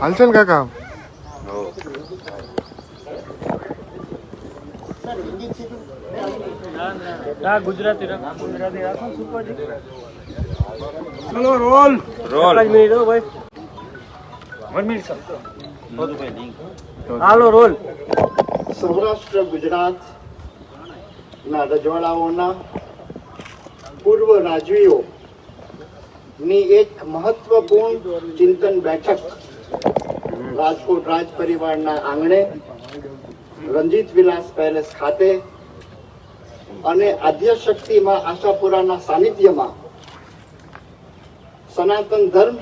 હાલશે ને કાકા? ગુજરાતી રાખ ગુજરાતી રાખો. સુપરજી ચલો રોલ. રોલ મિનિટ ભાઈ. One minute sir. હાલો રોલ. સૌરાષ્ટ્ર ગુજરાત ના રજવાડાઓના પૂર્વ રાજવીઓ ની એક મહત્વપૂર્ણ ચિંતન બેઠક રાજકોટ રાજ પરિવારના આંગણે રંજીત વિલાસ પેલેસ ખાતે અને આદ્યશક્તિમાં આશાપુરાના સાનિધ્યમાં સનાતન ધર્મ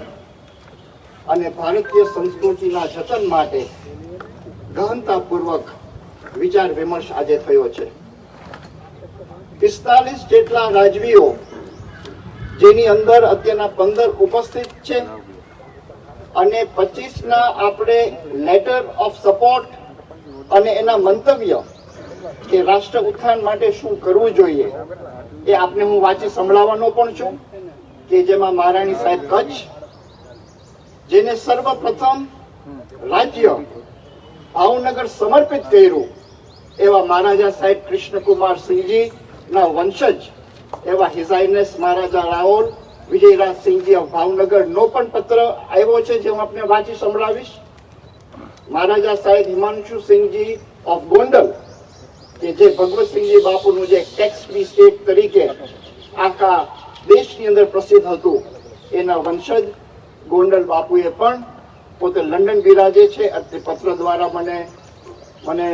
અને ભારતીય સંસ્કૃતિના જતન માટે ગહનતાપૂર્વક વિચાર વિમર્શ આજે થયો છે. પિસ્તાલીસ જેટલા રાજવીઓ જેની અંદર અત્યારના પંદર ઉપસ્થિત છે. અને પચીસ ના આપણે લેટર ઓફ સપોર્ટ અને એના મંતવ્ય કે રાષ્ટ્ર ઉત્થાન માટે શું કરવું જોઈએ એ આપને હું વાંચી સંભળાવવાનો પણ છું કે જેમાં મહારાણી સાહેબ કચ્છ, જેને સર્વપ્રથમ રાજ્ય ભાવનગર સમર્પિત કર્યું એવા મહારાજા સાહેબ કૃષ્ણકુમાર સિંહજી ના વંશજ એવા his highness Maharaja Raol Vijayraj Sinhji of Bhavnagar નો પણ પત્ર આવ્યો છે જે હું આપને વાંચી સંભળાવીશ. મહારાજા સાહેબ હિમાંશુ સિંહજી ઓફ ગોંડલ, કે જે ભગવતસિંહજી બાપુનું જે ટેક્સ ફ્રી સ્ટેટ તરીકે આખા દેશની અંદર પ્રસિદ્ધ હતું, એના વંશજ ગોંડલ બાપુએ પણ પોતે લંડન બિરાજે છે. તે પત્ર દ્વારા મને મને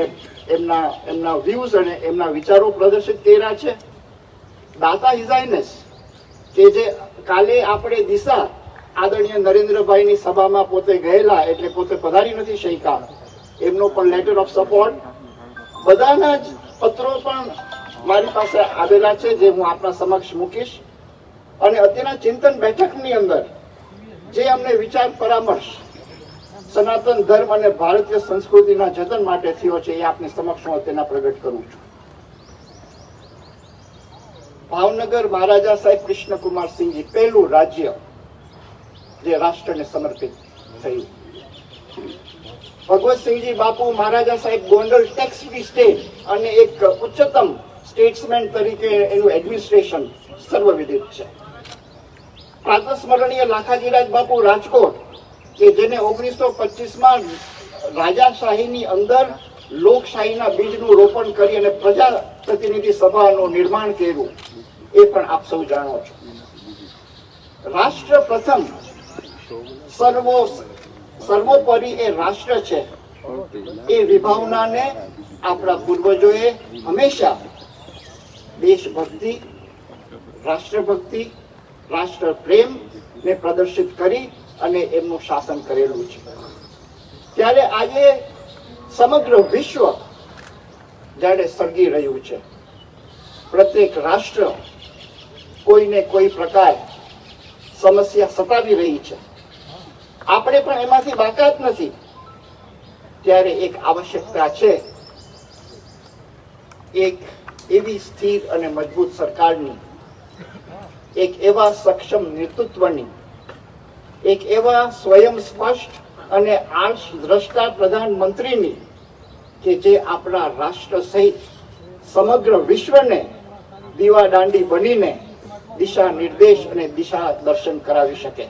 એમના એમના વ્યૂઝ અને એમના વિચારો પ્રદર્શિત કર્યા છે. દાતા ઇઝાઇનસ કે જે કાલે આપણે દિશા આદરણીય નરેન્દ્રભાઈની સભામાં પોતે ગયેલા એટલે પોતે પધારી નથી શક્યા. એમનો પણ લેટર ઓફ સપોર્ટ બધાના જ પત્રો પણ મારી પાસે આવેલા છે, જે હું આપના સમક્ષ મૂકીશ. અને અત્યારના ચિંતન બેઠકની અંદર જે અમને વિચાર પરામર્શ સનાતન ધર્મ અને ભારતીય સંસ્કૃતિના જતન માટે થયો છે, એ આપની સમક્ષ હું તેના પ્રગટ કરું છું. ભાવનગર મહારાજા સાહેબ કૃષ્ણકુમાર સિંહજી પહેલું રાજ્ય જે રાષ્ટ્રને સમર્પિત થયું. ભગવતસિંહજી બાપુ મહારાજા સાહેબ ગોંડલ ટેક્સ ફ્રી સ્ટેટ અને એક ઉચ્ચતમ સ્ટેટ્સમેન તરીકે એનું એડમિનિસ્ટ્રેશન સર્વવિદિત છે. પ્રાતસ્મરણીય લાખાજીરાજ બાપુ રાજકોટ, કે જેને ઓગણીસો પચીસમાં રાજાશાહીની અંદર લોકશાહીના બીજનું રોપણ કરી અને પ્રજા પ્રતિનિધિ સભાનું નિર્માણ કર્યું. એ પણ આપ સૌ જાણો છો. રાષ્ટ્ર પ્રથમ સર્વો સર્વોપરી એ રાષ્ટ્ર છે. એ વિભાવનાને આપણા પૂર્વજોએ હંમેશા દેશભક્તિ, રાષ્ટ્રભક્તિ રાષ્ટ્ર પ્રેમ ને પ્રદર્શિત કરી અને એમનું શાસન કરેલું છે. ત્યારે આજે સમગ્ર વિશ્વ જ્યારે સળગી રહ્યું છે. પ્રત્યેક રાષ્ટ્ર કોઈને કોઈ પ્રકાર સમસ્યા સતાવી રહી છે. આપણે પણ એમાંથી બાકાત નથી. ત્યારે એક આવશ્યકતા છે. એક એવી સ્થિર અને મજબૂત સરકારની, એક એવા સક્ષમ નેતૃત્વની, એક એવા સ્વયં સ્પષ્ટ અને આંશ દ્રષ્ટા પ્રધાનમંત્રીની કે જે આપણા રાષ્ટ્ર સહિત સમગ્ર વિશ્વને દીવા દાંડી બનીને દિશા નિર્દેશ અને દિશા દર્શન કરાવી શકે.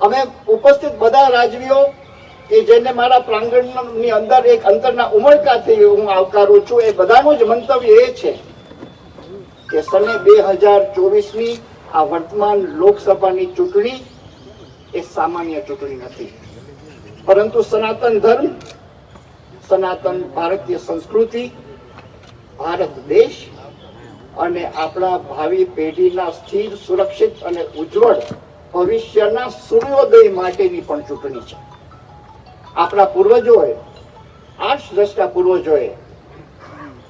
અમે ઉપસ્થિત બધા રાજવીઓ કે જેને મારા પ્રાંગણની અંદર એક અંતરના ઉમળકાથી હું આવકારું છું, એ બધાનું જ મંતવ્ય એ છે કે સને બે હજાર ચોવીસની આ વર્તમાન લોકસભાની ચૂંટણી એ સામાન્ય ચૂંટણી નથી. પરંતુ સનાતન ધર્મ, સનાતન ભારતીય સંસ્કૃતિ, ભારત દેશ અને આપણા ભાવિ પેઢીના સ્થિર, સુરક્ષિત અને ઉજ્જવળ ભવિષ્યના સૂર્યોદય માટેની પણ ચૂંટણી છે. આપણા પૂર્વજોએ, આઠ દ્રષ્ટા પૂર્વજોએ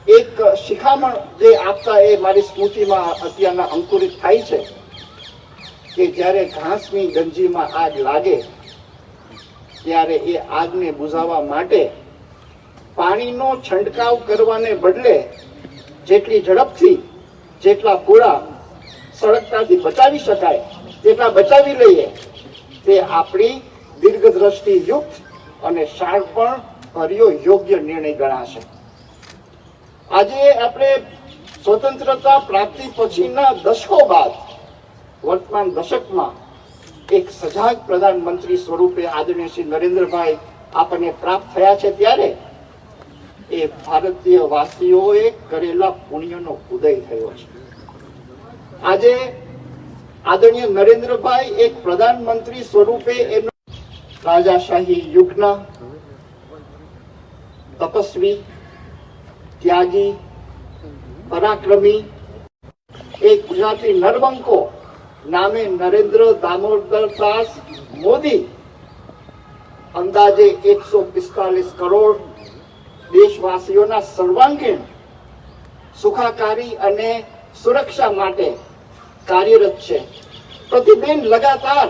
એક શિખામણ જે આપતા એ મારી સ્મૃતિમાં અત્યારના અંકુરિત થાય છે કે જ્યારે ઘાસની ગંજીમાં આગ લાગે ત્યારે એ આગને બુઝાવવા માટે પાણીનો છંટકાવ કરવાને બદલે જેટલી ઝડપથી જેટલા કોળા સળગતાથી બચાવી શકાય, તેટલા બચાવી લઈએ, તે આપણી દીર્ઘદ્રષ્ટિ યુક્ત અને શાણપણ ભર્યો યોગ્ય નિર્ણય ગણાશે. આજે આપણે સ્વતંત્રતા પ્રાપ્તિ પછીના દશકો બાદ, વર્તમાન દશકમાં એક સજાગ પ્રધાનમંત્રી સ્વરૂપે આદરણીય શ્રી નરેન્દ્રભાઈ આપણને પ્રાપ્ત થયા છે ત્યારે એ ભારતીય વાસીઓએ કરેલા પુણ્યનો ઉદય થયો છે. આજે આદરણીય નરેન્દ્રભાઈ એક પ્રધાનમંત્રી સ્વરૂપે એમનો રાજાશાહી યુગના તપસ્વી, ત્યાગી, પરાક્રમી એક ગુજરાતી નરબંકો નામે નરેન્દ્ર દામોદરદાસ મોદી અંદાજે એકસો પિસ્તાલીસ કરોડ દેશવાસીઓના સર્વાંગીણ સુખાકારી અને સુરક્ષા માટે કાર્યરત છે. પ્રતિબેન લગાતાર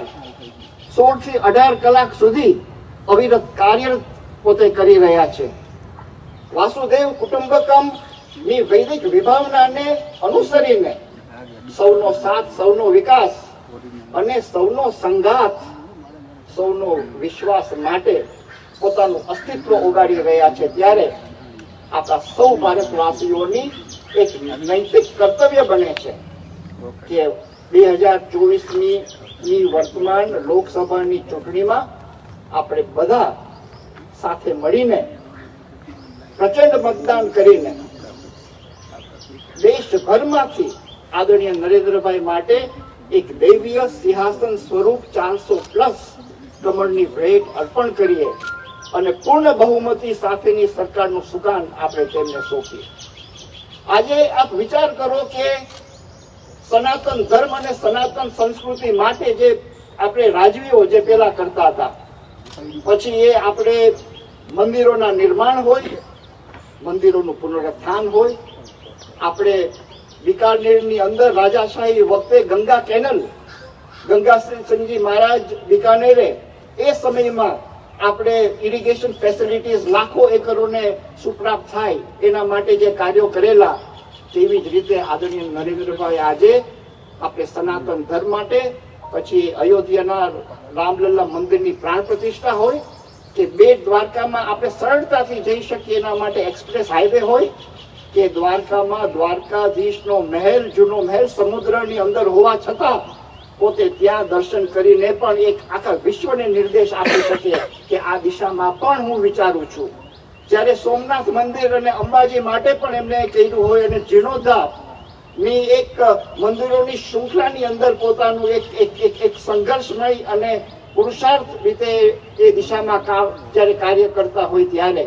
સોળથી અઢાર કલાક સુધી અવિરત કાર્યરત પોતે કરી રહ્યા છે. વાસુદેવ કુટુંબકમની વૈદિક વિભાવનાને અનુસરીને સૌનો સાથ, સૌનો વિકાસ અને સૌનો સંઘાત, સૌનો વિશ્વાસ માટે પોતાનું અસ્તિત્વ ઉગાડી રહ્યા છે. ત્યારે આપણા સૌ ભારતવાસીઓની એક નૈતિક કર્તવ્ય બને છે કે બે હજાર ચોવીસની વર્તમાન લોકસભાની ચૂંટણીમાં આપણે બધા સાથે મળીને પ્રચંડ મતદાન કરીને દેશભરમાંથી આદરણીય નરેન્દ્રભાઈ માટે એક દૈવીય સિંહાસન સ્વરૂપ ચારસો પ્લસ કમળની ભેટ અર્પણ કરીએ અને પૂર્ણ બહુમતી સાથેની સરકારનું સુકાન આપણે તેમને સોંપીએ. આજે આપ વિચાર કરો કે સનાતન ધર્મ અને સનાતન સંસ્કૃતિ માટે જે આપણે રાજવીઓ જે પેલા કરતા હતા, પછી એ આપણે મંદિરોના નિર્માણ હોય, મંદિરોનું પુનરુત્થાન હોય, આપણે બિકાનેરની અંદર રાજાશાહી વખતે ગંગા કેનલ, ગંગા સિંહજી મહારાજ બિકાનેરે એ સમયમાં આપણે ઇરિગેશન ફેસિલિટીઝ લાખો એકરોને સુપ્રાપ્ત થાય એના માટે જે કાર્યો કરેલા, તેવી જ રીતે આદરણીય નરેન્દ્રભાઈ આજે આપણે સનાતન ધર્મ માટે, પછી અયોધ્યાના રામલલ્લા મંદિરની પ્રાણ પ્રતિષ્ઠા હોય, કે બે દ્વારકામાં આપણે સરળતાથી જઈ શકીએ એના માટે એક્સપ્રેસ હાઈવે હોય કે દ્વારકામાં દ્વારકાધીશનો મહેલ, જૂનો મહેલ સમુદ્રની અંદર હોવા છતાં પોતે ત્યાં દર્શન કરીને પણ એક આખા વિશ્વને નિર્દેશ આપી શકે કે આ દિશામાં પણ હું વિચારું છું. જ્યારે સોમનાથ મંદિર અને અંબાજી માટે પણ એમને કહ્યું હોય અને જીર્ણોદ્ધારની એક મંદિરોની શૃંખલાની અંદર પોતાનું એક એક એક સંઘર્ષમય અને પુરુષાર્થ રીતે એ દિશામાં જ્યારે કાર્ય કરતા હોય ત્યારે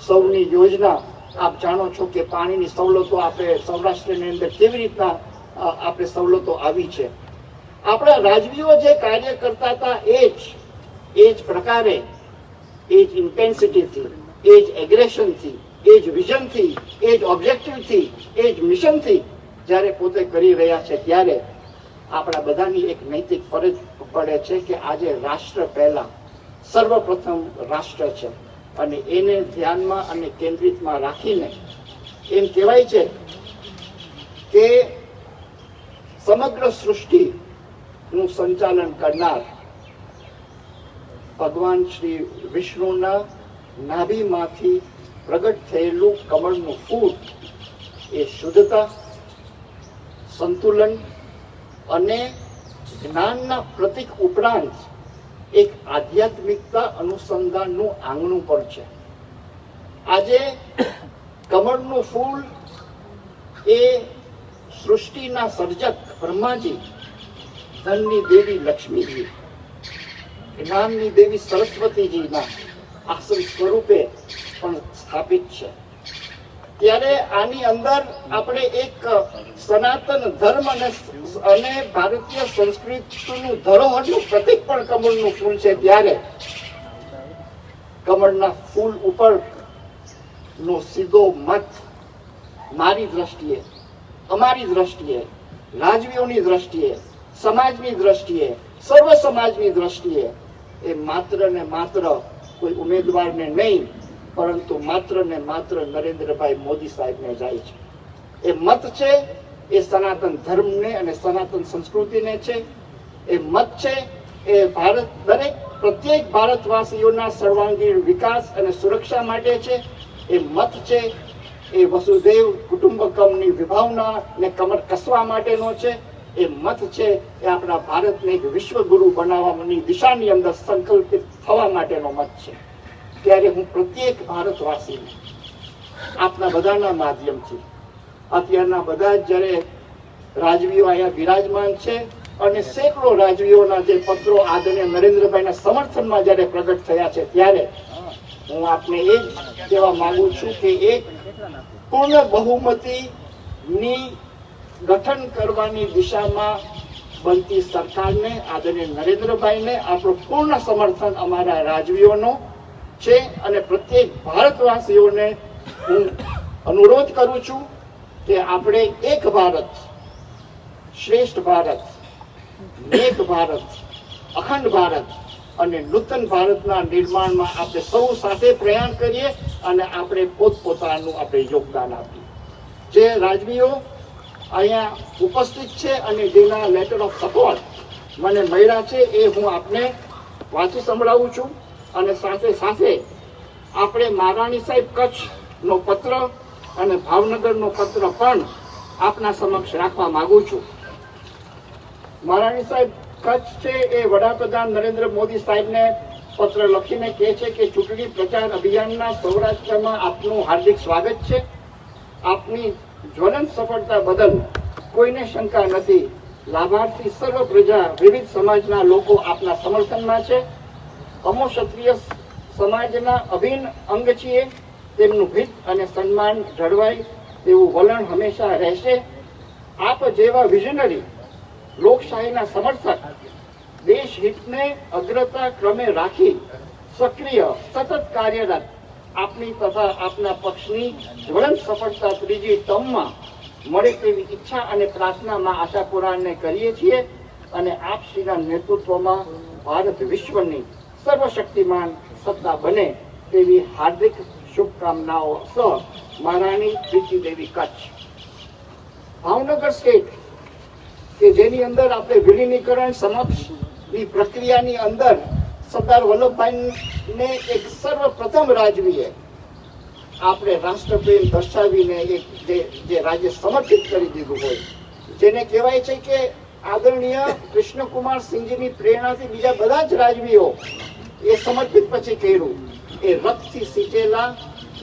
સૌની યોજના આપ જાણો છો કે પાણીની સવલતો આપણે સૌરાષ્ટ્રની અંદર કેવી રીતના આપણે સવલતો આવી છે. આપણા રાજવીઓ જે કાર્ય કરતા હતા એ જ એ જ પ્રકારે, એ જ ઇન્ટેન્સિટીથી એ જ એગ્રેશનથી એ જ વિઝનથી એ જ ઓબ્જેક્ટિવથી એ જ મિશનથી જ્યારે પોતે કરી રહ્યા છે ત્યારે આપણા બધાની એક નૈતિક ફરજ પડે છે કે આજે રાષ્ટ્ર પહેલા, સર્વપ્રથમ રાષ્ટ્ર છે. અને એને ધ્યાનમાં અને કેન્દ્રિતમાં રાખીને એમ કહેવાય છે કે સમગ્ર સૃષ્ટિનું સંચાલન કરનાર ભગવાન શ્રી વિષ્ણુના નાભીમાંથી પ્રગટ થયેલું કમળનું ફૂલ એ શુદ્ધતા, સંતુલન અને જ્ઞાનના પ્રતિક ઉપરાંત એક આધ્યાત્મિકતા અનુસંધાનનું આંગણું પણ છે. આજે કમળનું ફૂલ એ સૃષ્ટિના સર્જક બ્રહ્માજી, ધનની દેવી લક્ષ્મીજી, જ્ઞાનની દેવી સરસ્વતીજીના આસન સ્વરૂપે પણ સ્થાપિત છે. ત્યારે આની અંદર આપણે એક સનાતન ધર્મ અને અને ભારતીય સંસ્કૃતિનું ધરોહરનું પ્રતિક પણ કમળનું ફૂલ છે ત્યારે કમળના ફૂલ ઉપર નો સીધો મત મારી દ્રષ્ટિએ, અમારી દ્રષ્ટિએ, રાજવીઓની દ્રષ્ટિએ, સમાજની દ્રષ્ટિએ, સર્વ સમાજની દ્રષ્ટિએ એ માત્ર ને માત્ર કોઈ ઉમેદવારને નહીં, પરંતુ માત્ર ને માત્ર નરેન્દ્રભાઈ મોદી સાહેબને જાય છે. એ મત છે એ સનાતન ધર્મને અને સનાતન સંસ્કૃતિને છે, એ મત છે, એ ભારત દરેક પ્રત્યેક ભારતવાસીઓના સર્વાંગીણ વિકાસ અને સુરક્ષા માટે છે, એ મત છે, એ વસુદેવ કુટુંબકમની વિભાવના ને કમર કસવા માટેનો છે, એ મત છે, એ આપણા ભારતને એક વિશ્વગુરુ બનાવવાની દિશાની અંદર સંકલ્પિત થવા માટેનો મત છે. ત્યારે હું પ્રત્યેક ભારતવાસીને, આપના બધાના માધ્યમથી અત્યારના બધા જ જ્યારે રાજવીઓ અહીંયા બિરાજમાન છે અને સેંકડો રાજવીઓના જે પત્રો આદરણીય નરેન્દ્રભાઈના સમર્થનમાં જ્યારે પ્રગટ થયા છે ત્યારે હું આપને એ જ કહેવા માંગુ છું કે એક પૂર્ણ બહુમતીની ગઠન કરવાની દિશામાં બનતી સરકારને, આદરણીય નરેન્દ્રભાઈને, આપણું પૂર્ણ સમર્થન અમારા રાજવીઓનો છે અને પ્રત્યેક ભારતવાસીઓને હું અનુરોધ કરું છું કે આપણે એક ભારત, શ્રેષ્ઠ ભારત, નેક ભારત, અખંડ ભારત અને નૂતન ભારતના નિર્માણમાં આપણે સૌ સાથે પ્રયાણ કરીએ અને આપણે પોતપોતાનું આપણે યોગદાન આપીએ. જે રાજવીઓ અહીંયા ઉપસ્થિત છે અને જેના લેટર ઓફ સપોર્ટ મને મળ્યા છે એ હું આપને વાંચી સંભળાવું છું. અને સાથે સાથે આપણે મહારાણી સાહેબ કચ્છનો પત્ર અને ભાવનગરનો પત્ર પણ આપના સમક્ષ રાખવા માંગુ છું. મહારાણી સાહેબ, કચ્છ છે એ વડાપ્રધાન નરેન્દ્ર મોદી સાહેબને પત્ર લખીને કહે છે કે ચૂંટણી પ્રચાર અભિયાનના સૌરાષ્ટ્રમાં આપનું હાર્દિક સ્વાગત છે. આપની જ્વલંત સફળતા બદલ કોઈને શંકા નથી. લાભાર્થી સર્વ પ્રજા, વિવિધ સમાજના લોકો આપના સમર્થનમાં છે. અમો ક્ષત્રિય સમાજના અભિન્ન અંગ છીએ. તેમનું હિત અને સન્માન જળવાય તેવું વલણ હંમેશા રહેશે. આપ જેવા વિઝનરી લોકશાહીના સમર્થક, દેશ હિતને અગ્રતા ક્રમે રાખી સક્રિય, સતત કાર્યરત આપની તથા આપના પક્ષની જ્વલંત સફળતા ત્રીજી ટર્મમાં મળે તેવી ઈચ્છા અને પ્રાર્થનામાં આશા પુરાણને કરીએ છીએ અને આપ શ્રીના નેતૃત્વમાં ભારત વિશ્વની સર્વશક્તિમાન સત્તા બને તેવી હાર્દિક શુભકામનાઓ સહ મહારાણી પ્રીતિ દેવી કચ્છ. ભાવનગર સ્ટેટ કે જેની અંદર આપણે વિલીનીકરણ સમક્ષની પ્રક્રિયાની અંદર સરદાર વલ્લભભાઈને એક સર્વપ્રથમ રાજવીએ આપણે રાષ્ટ્રપ્રેમ દર્શાવીને એક જે રાજ્ય સમર્પિત કરી દીધું હોય. જેને કહેવાય છે કે આદરણીય કૃષ્ણકુમાર સિંહજીની પ્રેરણાથી બીજા બધા જ રાજવીઓ એ સમર્પિત પછી કર્યું. એ રક્તથી સીંચેલા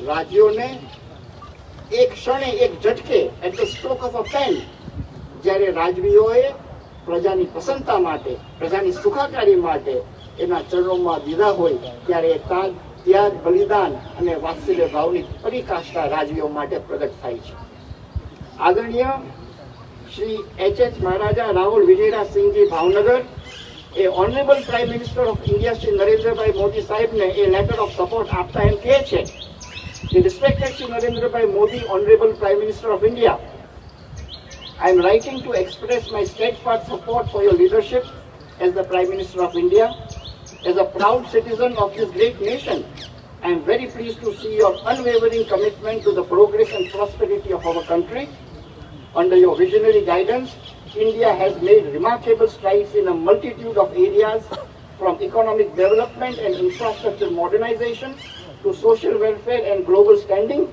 રાજ્યોને એક ક્ષણે એક ઝટકે, at the stroke of a pen, જ્યારે રાજવીઓએ પ્રજાની પ્રસન્નતા માટે, પ્રજાની સુખાકારી માટે એના ચરણોમાં દીધા હોય, ત્યારે એ તાગ ત્યાગ, બલિદાન અને વાત્સલ્ય ભાવની પરિકાષ્ઠા રાજવીઓ માટે પ્રગટ થાય છે. આદરણીય Shri H H Maharaja Rahul Vijayrajsinhji Bhavnagar A honourable prime minister of India Shri Narendrabhai Modi સાહેબને એ લેટર ઓફ સપોર્ટ આપતા એમ કહે છે કે respected Shri Narendrabhai Modi honourable prime minister of India I am writing to express my steadfast support for your leadership as the Prime Minister of India. As a proud citizen of this great nation, I am very pleased to see your unwavering commitment to the progress and prosperity of our country. Under your visionary guidance, India has made remarkable strides in a multitude of areas from economic development and infrastructure modernization to social welfare and global standing.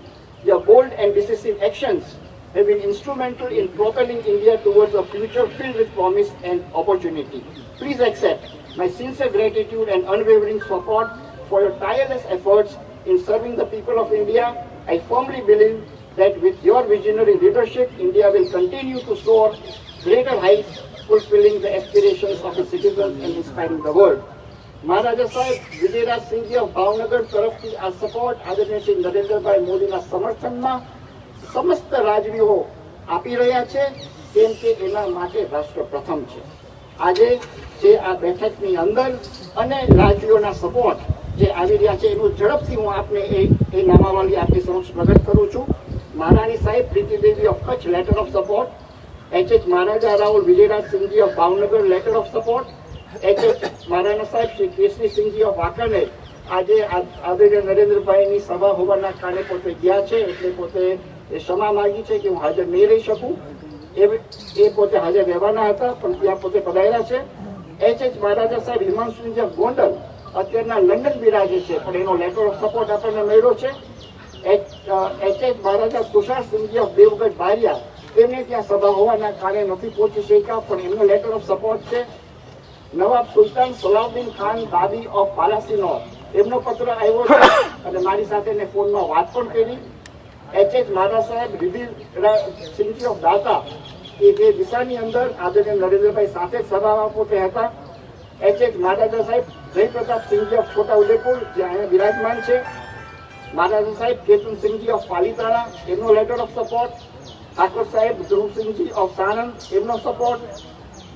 Your bold and decisive actions have been instrumental in propelling India towards a future filled with promise and opportunity. Please accept my sincere gratitude and unwavering support for your tireless efforts in serving the people of India. I firmly believe that with your visionary leadership, India will continue to soar greater heights, fulfilling the aspirations of the citizens and inspiring the world. Maharaja Saheb Vijayraj Sinhji of Bhavnagar તરફથી આ support આદરણીય શ્રી નરેન્દ્રભાઈ મોદીના સમર્થનમાં સમસ્ત રાજવીઓ આપી રહ્યા છે કેમ કે એના માટે રાષ્ટ્ર પ્રથમ છે આજે જે આ બેઠકની અંદર અને રાજવીઓના સપોર્ટ જે આવી રહ્યા છે એનું ઝડપથી હું આપને એ એ નામાવલી આપની સમક્ષ પ્રગટ કરું છું મહારાણી સાહેબ Pritidevi of Kutch letter of support H H Maharaja Rahul Vijayraj Singhji of Bhavnagar letter of support H H Maharana સાહેબ શ્રી કેસરી સિંહજી ઓફ વાંકાનેર આજે આદરણીય નરેન્દ્રભાઈની સભા હોવાના કારણે પોતે ગયા છે, એટલે પોતે એ ક્ષમા માગી છે કે હું હાજર નહીં રહી શકું. એ એ પોતે હાજર રહેવાના હતા, પણ ત્યાં પોતે પધાર્યા છે. એચ એચ મહારાજા સાહેબ હિમાંશુજી ગોંડલ અત્યારના લંડન બિરાજે છે, પણ એનો લેટર ઓફ સપોર્ટ આપણને મળ્યો છે. H H Maharaja Tusharsinhji of Devgadh Baria તેમને ત્યાં સભા હોવાના કારણે નથી પહોંચી શક્યા, પણ એમનો લેટર ઓફ સપોર્ટ છે. નવાબ સુલતાન સલાઉદ્દીન ખાન, દાદી ઓફ પાલાસીનો એમનો પત્ર આવ્યો છે અને મારી સાથે એને ફોનમાં વાત પણ કરી. એચ એચ મારા સાહેબ, રિધિર સિંહજી ઓફ દાતા, એ જે દિશાની અંદર આદરણીય નરેન્દ્રભાઈ સાથે સભામાં પોતે હતા. H H Maharaja Saheb Jaypratap Sinhji of Chhota Udepur, જે અહીંયા બિરાજમાન છે. મહારાજા સાહેબ, કેતન સિંહજી ઓફ પાલીતાણા, એમનો લેટર ઓફ સપોર્ટ ઠાકોર સાહેબ, ધ્રુવસિંહજી ઓફ સાણંદ એમનો સપોર્ટ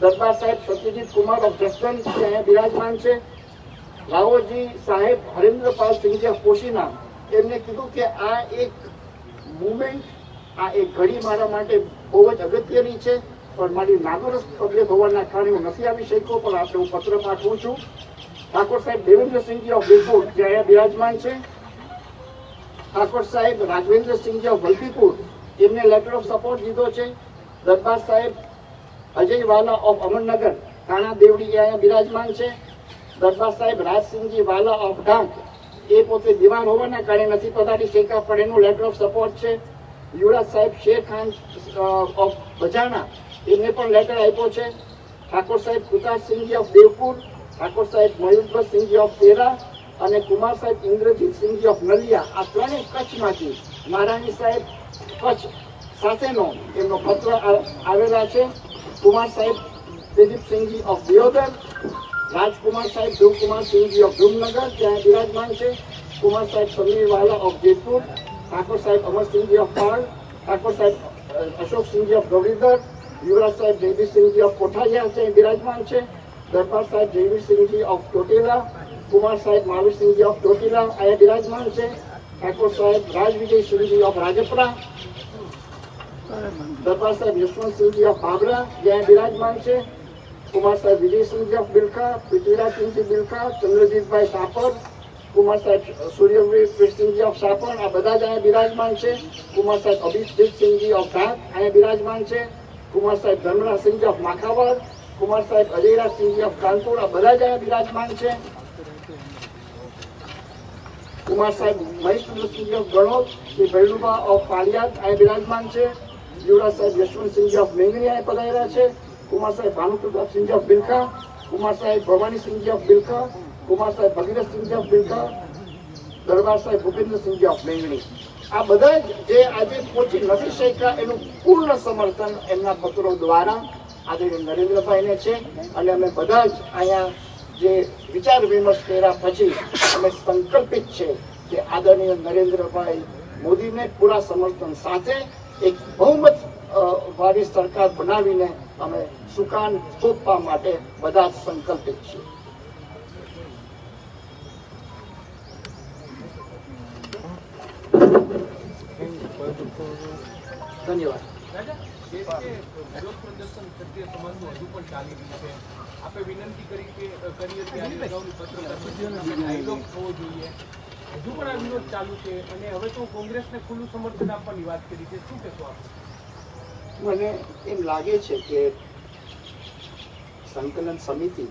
દરબાર સાહેબ સત્યજીત કુમાર ઓફ જસદન અહીંયા બિરાજમાન છે. રાવોજી સાહેબ, હરેન્દ્રપાલ સિંહજી ઓફ કોશીના, એમને કીધું કે આ એક મુમેન્ટ આ એક ઘડી મારા માટે બહુ જ અગત્યની છે, પણ મારી નાદુરસ્ત તબિયત હોવાના કારણે હું નથી આવી શક્યો, પણ આપણે હું પત્ર પાઠવું છું. ઠાકોર સાહેબ, દેવેન્દ્રસિંહજી ઓફ બિલપુર જે અહીંયા બિરાજમાન છે. ઠાકોર સાહેબ રાઘવેન્દ્રસિંહજી ઓફ વલભીપુર એમને લેટર ઓફ સપોર્ટ દીધો છે. દરબાર સાહેબ અજય વાલા ઓફ અમરનગર, કાણા દેવડી અહીંયા બિરાજમાન છે. દરબાર સાહેબ રાજસિંહજી વાલા ઓફ ડાંગ, એ પોતે દિવાન હોવાના કારણે નથી પધારી શેખા પણ એનું લેટર ઓફ સપોર્ટ છે. યુવરાજ સાહેબ શેર ખાન ઓફ બજાણા, એમને પણ લેટર આપ્યો છે. ઠાકોર સાહેબ કુતારસિંહજી ઓફ દેવપુર, ઠાકોર સાહેબ મયુરભસિંહજી ઓફ તેરા અને કુમાર સાહેબ ઇન્દ્રજીત સિંહજી ઓફ નલિયા, આ ત્રણેય કચ્છમાંથી મહારાણી સાહેબ કચ્છ સાથેનો એમનો પત્ર આવેલા છે. કુમાર સાહેબ દિલીપસિંહજી ઓફ દિયોદર, રાજકુમાર સાહેબ ધ્રુવકુમાર સિંહજી ઓફ ધ્રુવનગર ત્યાં બિરાજમાન છે. કુમાર સાહેબ સમીરવાલા ઓફ જેતપુર, ઠાકોર સાહેબ અમરસિંહજી ઓફ પાલ ઠાકોર સાહેબ અશોકસિંહજી ઓફ ગૌરીધર યુવરાજ સાહેબ જયવીરસિંહજી ઓફ કોઠારિયા છે બિરાજમાન છે. દરબાર સાહેબ જયવીરસિંહજી ઓફ ચોટીલા, કુમાર સાહેબ મહાવીરસિંહજી ઓફ ચોટીલા, અહીંયા બિરાજમાન છે. ઠાકોર સાહેબ રાજવિજયસિંહજી ઓફ રાજપરા, દરબાર સાહેબ યશવંતસિંહજી ઓફ બાબરા જ્યાં બિરાજમાન છે, કુમાર સાહેબ વિજયસિંહજી ઓફ બિલખા પૃથ્વીરાજસિંહજી બિલખા, ચંદ્રજીતભાઈ સાપર, કુમાર સાહેબ સૂર્યવીરસિંહજી ઓફ સાપણ આ બધા જ અહીંયા બિરાજમાન છે. કુમાર સાહેબ અભિજીતસિંહજી ઓફ ઢાક અહીંયા બિરાજમાન છે. કુમાર સાહેબ ધર્મરાજસિંહજી ઓફ માખાવડ કુમાર સાહેબ અજયરાજસિંહજી ઓફ કાનપુર, આ બધા જ અહીંયા બિરાજમાન છે. કુમાર સાહેબ મહેશચંદ્રસિંહજી ઓફ ગણોદ શ્રી ભૈરુભા ઓફ પાલિયાદ અહીંયા બિરાજમાન છે. યુવરાજ સાહેબ યશવંતસિંહજી ઓફ મેંગણી અહીંયા પધારેલા છે. કુમાર સાહેબ ભાનુપ્રતાપસિંહજી ઓફ બિલખા કુમાર સાહેબ ભવાનીસિંહજી ઓફ બિલખા કુમાર સાહેબ ભગીરથસિંહજી ઓફ બિલખા દરબાર સાહેબ ભૂપેન્દ્રસિંહજી ઓફ મેંગણી. આ બધા જ આજે પહોંચી નથી શક્યા, એનું પૂર્ણ સમર્થન એમના પત્રો દ્વારા આદરણીય નરેન્દ્રભાઈને છે. અને અમે બધા જ અહીંયા જે વિચાર વિમર્શ કર્યા પછી અમે સંકલ્પિત છે કે આદરણીય નરેન્દ્રભાઈ મોદીને પૂરા સમર્થન સાથે એક બહુમત વાળી સરકાર બનાવીને અમે સુકાન સોંપવા માટે બધા જ સંકલ્પિત છીએ. ધન્યવાદ. હજુ પણ આ વિરોધ ચાલુ છે અને હવે તો કોંગ્રેસને ખુલ્લું સમર્થન આપવાની વાત કરી છે શું કહેશો મને એમ લાગે છે કે સંકલન સમિતિ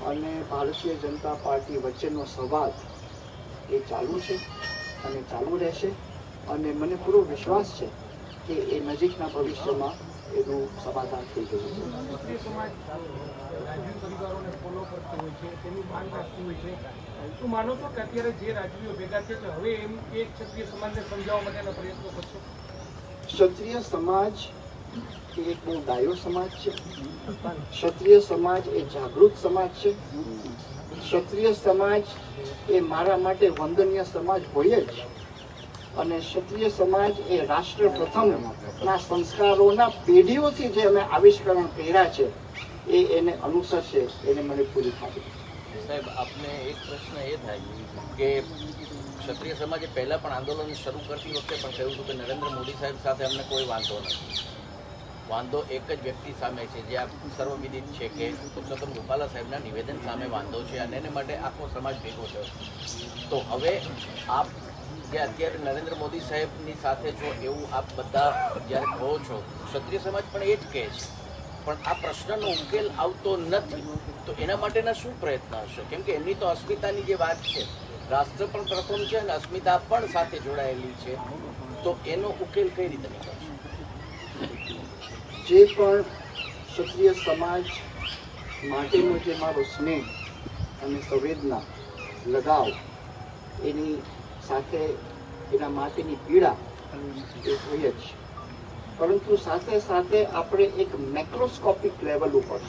અને ભારતીય જનતા પાર્ટી વચ્ચેનો સંવાદ એ ચાલુ છે અને ચાલુ રહેશે. અને મને પૂરો વિશ્વાસ છે કે એ નજીકના ભવિષ્યમાં એનું સમાધાન થઈ છે. શું માનો છો કે અત્યારે જે રાજવીઓ ભેગા થયા છે હવે એમ એ ક્ષત્રિય સમાજને સમજાવવા માટેના પ્રયત્નો કરશો? ક્ષત્રિય સમાજ એ એક બહુ ડાયો સમાજ છે. ક્ષત્રિય સમાજ એ જાગૃત સમાજ છે. ક્ષત્રિય સમાજ એ મારા માટે વંદનીય સમાજ હોય જ. અને ક્ષત્રિય સમાજ એ રાષ્ટ્ર પ્રથમ ના સંસ્કારોના પેઢીઓથી જે અમે આવિષ્કરણ કર્યા છે, એ એને અનુસરશે, એને મને પૂરી ખાતરી સાહેબ, આપને એક પ્રશ્ન એ થાય કે ક્ષત્રિય સમાજે પહેલાં પણ આંદોલન શરૂ કરતી વખતે પણ કહ્યું હતું કે નરેન્દ્ર મોદી સાહેબ સાથે અમને કોઈ વાંધો નથી. વાંધો એક જ વ્યક્તિ સામે છે, જે આ સર્વવિદિત છે કે પુરુષોત્તમ રૂપાલા સાહેબના નિવેદન સામે વાંધો છે અને એને માટે આખો સમાજ ભેગો થયો. તો હવે આપ જે અત્યારે નરેન્દ્ર મોદી સાહેબની સાથે છો, એવું આપ બધા જ્યારે કહો છો, ક્ષત્રિય સમાજ પણ એ જ કહે છે. પણ આ પ્રશ્નનો ઉકેલ આવતો નથી. તો એના માટેના શું પ્રયત્ન હશે? કેમ કે એમની તો અસ્મિતાની જે વાત છે, રાષ્ટ્ર પણ પ્રથમ છે અને અસ્મિતા પણ સાથે જોડાયેલી છે. તો એનો ઉકેલ કઈ રીતે નીકળશે? જે પણ ક્ષત્રિય સમાજ માટેનો જે મારો સ્નેહ અને સંવેદના, લગાવ, એની સાથે એના માટેની પીડા એ હોય જ. પરંતુ સાથે સાથે આપણે એક મેક્રોસ્કોપિક લેવલ ઉપર,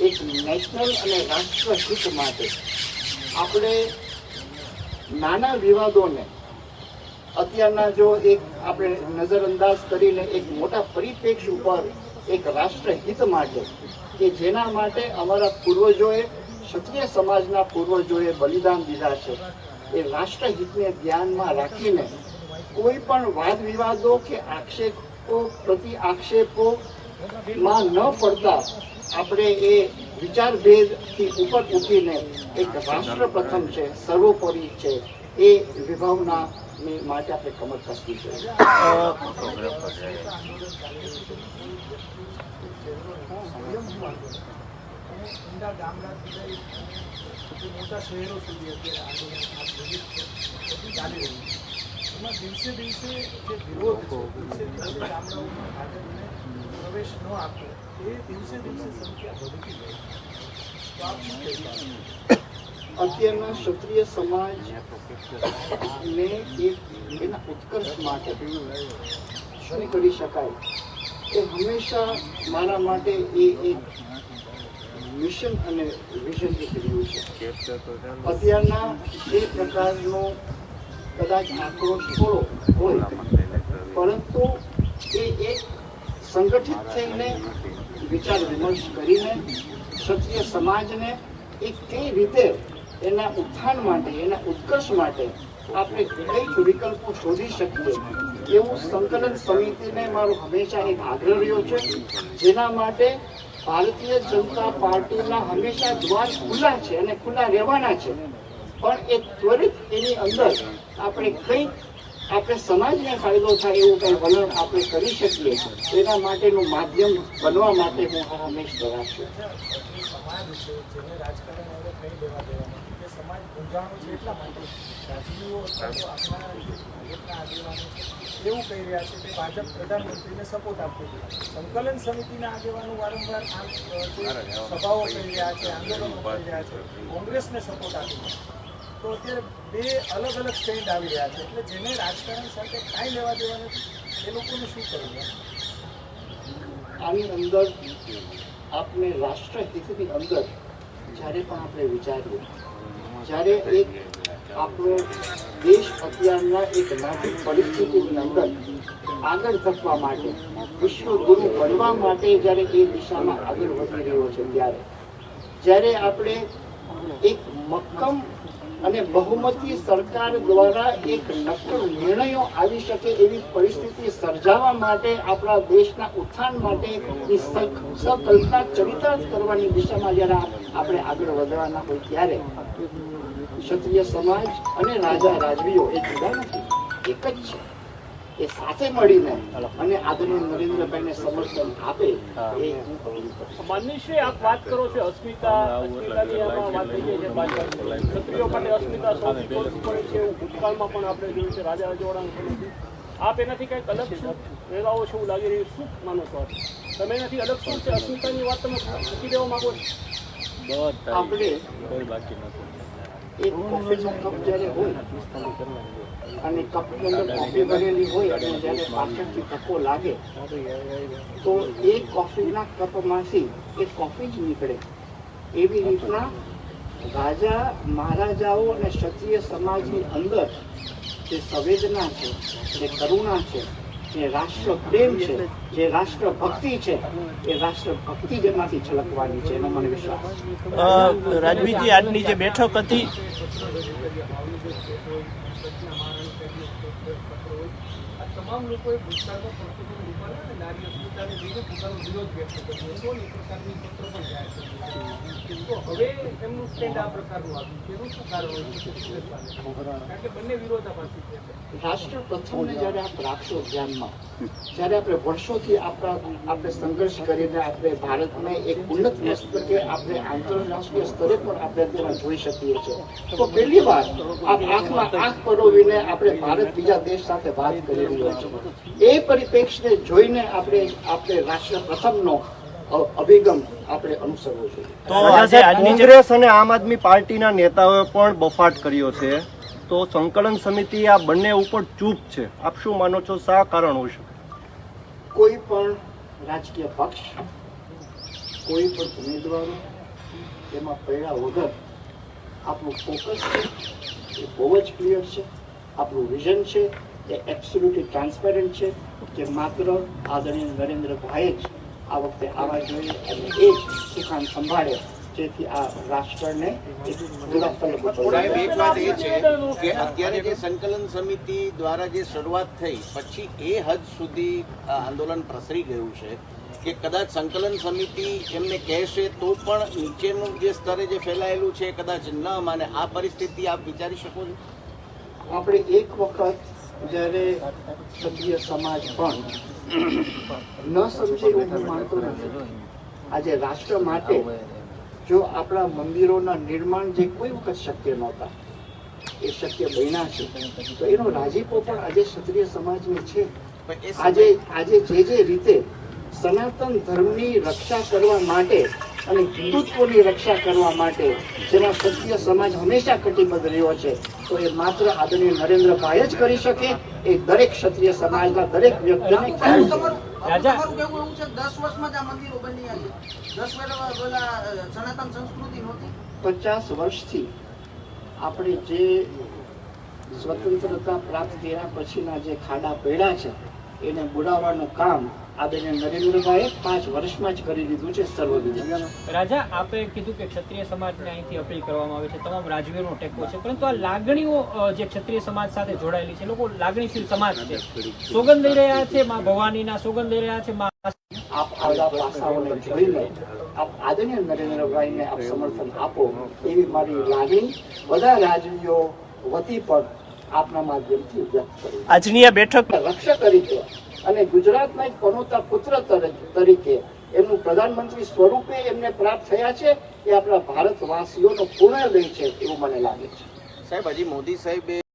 એક નેશનલ અને રાષ્ટ્ર હિત માટે આપણે નાના વિવાદોને, અત્યારના જો એક આપણે નજરઅંદાજ કરીને એક મોટા પરિપ્રેક્ષ ઉપર એક રાષ્ટ્રહિત માટે, કે જેના માટે અમારા પૂર્વજોએ ક્ષત્રિય સમાજના પૂર્વજોએ બલિદાન દીધા છે એ રાષ્ટ્રહિતને ધ્યાનમાં રાખીને કોઈ પણ વાદ વિવાદો કે આક્ષેપો પ્રતિ આક્ષેપો માં ન પડતા આપણે એ વિચારભેદથી ઉપર ઉઠીને એક રાષ્ટ્ર પ્રથમ છે, સર્વોપરી છે, એ વિભાવના માટે આપણે કમર કસવી છે. ઊંડા મોટા શહેરો સુધી અત્યારે આંદોલન ચાલી રહ્યું છે. એમાં દિવસે દિવસે જે વિરોધ દિવસે દિવસે ગામડાઓમાં ભાજપને પ્રવેશ ન આપવો એ દિવસે દિવસે સંખ્યા વધતી આપ કહેશો? અત્યારના ક્ષત્રિય સમાજ ને એક એના ઉત્કર્ષ માટે શું કરી શકાય. એ હંમેશા મારા માટે એ એક મિશન અને વિઝન કર્યું છે. અત્યારના જે પ્રકારનો કદાચ આક્રોશ થોડો હોય પરંતુ એ એક સંગઠિત થઈને વિચાર વિમર્શ કરીને ક્ષત્રિય સમાજને એ કઈ રીતે એના ઉત્થાન માટે એના ઉત્કર્ષ માટે આપણે કઈ વિકલ્પો શોધી શકીએ એવું સંકલન સમિતિને મારો હંમેશા એક આગ્રહ રહ્યો છે. જેના માટે ભારતીય જનતા પાર્ટીના હંમેશા દ્વાર ખુલ્લા છે અને ખુલ્લા રહેવાના છે. પણ એ ત્વરિત એની અંદર આપણે કંઈક આપણે સમાજને ફાયદો થાય એવું કંઈ વલણ આપણે કરી શકીએ. એના માટેનું માધ્યમ બનવા માટે હું હંમેશ પ્રયાસ છું. સમાજ છે જે ભાજપના આગેવાનો છે એવું કહી રહ્યા છે કે ભાજપ પ્રધાનમંત્રીને સપોર્ટ આપવો સંકલન સમિતિના આગેવાનો વારંવાર આમ સભાઓ કરી રહ્યા છે, આંદોલનો કરી રહ્યા છે, કોંગ્રેસને સપોર્ટ આપી તો અત્યારે બે અલગ અલગ સ્ટેન્ડ આવી રહ્યા છે. એટલે જેને રાજકારણ સાથે કાંઈ લેવા દેવા નથી, એ લોકોને શું કરવું? આની અંદર આપણે રાષ્ટ્રહિતની અંદર જ્યારે પણ આપણે વિચારીએ, જ્યારે એક આપણો દેશ અત્યારના એક નાજુક પરિસ્થિતિની અંદર આગળ ધપવા માટે, વિશ્વ ગુરુ બનવા માટે જ્યારે એ દિશામાં આગળ વધી રહ્યો છે ત્યારે. જ્યારે આપણે એક મક્કમ અને બહુમતી સરકાર દ્વારા એક નક્કર નિર્ણયો આવી શકે એવી પરિસ્થિતિ સર્જાવવા માટે આપણા દેશના ઉત્થાન માટે સંકલ્પના ચરિતાર્થ કરવાની દિશામાં જ્યારે આપણે આગળ વધવાના હોય ત્યારે ક્ષત્રિય સમાજ અને રાજા રાજવીઓ એ જુદા નથી. એક જ છે. એ સાથે મળીને અને આદરણીય નરેન્દ્રભાઈને સમર્થન આપે એ હું કહું છું. આપ વાત કરો છો અસ્મિતા અસ્મિતાની વાત કરીએ ગઈ ક્ષત્રિયો માટે અસ્મિતા સૌથી પડે છે એવું ભૂતકાળમાં પણ આપણે જોયું છે રાજા રજવાડા આપ એનાથી કંઈક અલગ રહેવાઓ છો એવું લાગી રહ્યું શું માનો છો તમે એનાથી અલગ શું છે અસ્મિતાની વાત તમે મૂકી દેવા માંગો છો? આપણે એક કોફીનો કપ જ્યારે હોય અને કપની અંદર કોફી ભરેલી હોય અને જ્યારે પાછળથી ધક્કો લાગે તો એ કોફીના કપમાંથી એ કોફી જ નીકળે. એવી રીતના રાજા મહારાજાઓ અને ક્ષત્રિય સમાજની અંદર જે સંવેદના છે જે કરુણા છે જે રાષ્ટ્ર પ્રેમ છે જે રાષ્ટ્ર ભક્તિ છે એ રાષ્ટ્ર ભક્તિ જેમાંથી છલકવાની છે એનો મને વિશ્વાસ છે. રાજવીજી આજની જે બેઠક હતી તમામ લોકોએ ભૂતકાળમાં અને નારી પોતાનો વિરોધ વ્યક્ત કર્યો હતો એ આ કે રાષ્ટ્ર પ્રથમને જ્યારે આપ રાખશો ધ્યાનમાં, જ્યારે આપણે વર્ષોથી આપણા આપણે સંઘર્ષ કરીને આપણે ભારતને એક ઉન્નત મસ્તકે આપણે આંતરરાષ્ટ્રીય સ્તરે પણ આપણે તેમાં જોઈ શકીએ છીએ. તો પહેલી વાર આ આંખમાં આંખ પરોવીને આપણે ભારત બીજા દેશ સાથે વાત કરી રહ્યો છે. એ પરિપ્રેક્ષને જોઈને આપણે આપણે રાષ્ટ્ર પ્રથમનો અભિગમ આપણે અનુસરવો જોઈએ. તો આજે કોંગ્રેસ અને આમ આદમી પાર્ટીના નેતાઓએ પણ બફાટ કર્યો છે. તો સંકલન સમિતિ આ બંને ઉપર ચૂપ છે. આપ શું માનો છો? શા કારણ હોઈ શકે? કોઈ પણ રાજકીય પક્ષ કોઈ પણ ઉમેદવારો એમાં પડ્યા વગર આપણું ફોકસ છે એ બહુ જ ક્લિયર છે આપણું વિઝન છે એ એબ્સોલ્યુટલી ટ્રાન્સપેરન્ટ છે કે માત્ર આદરણીય નરેન્દ્રભાઈ જ આ વખતે આવવા જોઈએ અને એ જ સુખાન સંભાળે જેથી આ રાષ્ટ્રને એક વાત એ છે કે અત્યારે જે સંકલન સમિતિ દ્વારા જે શરૂઆત થઈ પછી એ હદ સુધી આ આંદોલન પ્રસરી ગયું છે કે કદાચ સંકલન સમિતિ એમને કહેશે તો પણ નીચેનું જે સ્તરે જે ફેલાયેલું છે કદાચ ન માને. આ પરિસ્થિતિ આપ વિચારી શકો છો? આપણે એક વખત જ્યારે ક્ષત્રિય સમાજ પણ ન સમજે એવું હું માનતો નથી. આજે રાષ્ટ્ર માટે જો આપણા મંદિરોના નિર્માણ જે કોઈ વખત શક્ય નહોતા, એ શક્ય બન્યા છે. તો એનો રાજીપો પણ આજે ક્ષત્રિય સમાજને છે. આજે આજે જે જે રીતે સનાતન ધર્મની રક્ષા કરવા માટે અને હિન્દુત્વની રક્ષા કરવા માટે જેમાં ક્ષત્રિય સમાજ હંમેશા કટિબદ્ધ રહ્યો છે તો એ માત્ર આદરણીય નરેન્દ્રભાઈ જ કરી શકે એ દરેક ક્ષત્રિય સમાજના દરેક વ્યક્તિને ખ્યાલ છે રાજા. તમારું કેવું એવું છે દસ વર્ષમાં જ આ મંદિરો બન્યા છે. દસ વર્ષ પેલા સનાતન સંસ્કૃતિ નહોતી? પચાસ વર્ષથી આપણે જે સ્વતંત્રતા પ્રાપ્ત થયા પછીના જે ખાડા પડ્યા છે એને બુડાવવાનું કામ આદરણીય નરેન્દ્રભાઈએ પાંચ વર્ષમાં જ કરી દીધું છે સર્વવિધિ. રાજા આપે કીધું કે ક્ષત્રિય સમાજને અહીંથી અપીલ કરવામાં આવે છે. તમામ રાજવીરનો ટેકો છે. પરંતુ આ લાગણીઓ જે ક્ષત્રિય સમાજ સાથે જોડાયેલી છે લોકો લાગણીશીલ સમાજ છે. સોગંદ લઈ રહ્યા છે માં ભવાનીના સોગંદ લઈ રહ્યા છે માં આપ આવા પાસાઓને જોઈને આપ આદરણીય નરેન્દ્રભાઈને આપ સમર્થન આપો એવી મારી લાગણી બધા રાજવીઓ વતી પણ આપના માધ્યમથી વ્યક્ત કરું. આજની આ બેઠક રક્ષક તરીકે અને ગુજરાતના એક પનોતા પુત્ર તર- તરીકે એમનું પ્રધાનમંત્રી સ્વરૂપે એમને પ્રાપ્ત થયા છે એ આપણા ભારતવાસીઓનો પુણ્યદય છે એવું મને લાગે છે. સાહેબ, હજી મોદી સાહેબે